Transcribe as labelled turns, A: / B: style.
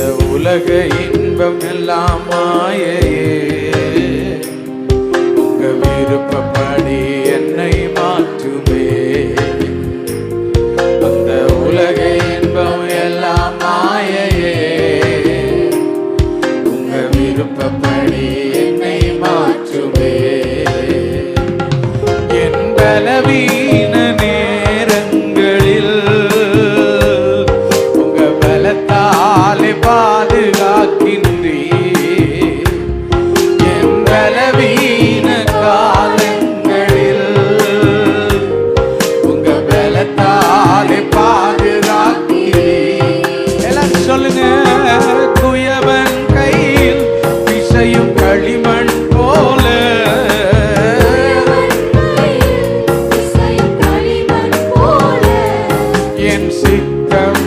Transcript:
A: இந்த உலக இன்பம் எல்லாம் மாயையே. உங்க விருப்பப்படி என்னை மாற்றுமே. அந்த உலக இன்பம் எல்லாம் மாயையே. உங்க விருப்பப்படி என்னை மாற்றுமே. என் பலவீன பலவீன காலங்களில் உங்க பலத்தாலே பாதுகாக்கிறே எல்லாம் சொல்லுங்க குயவன் கையில் பிசையும் களிமண் போல. என் சித்தம்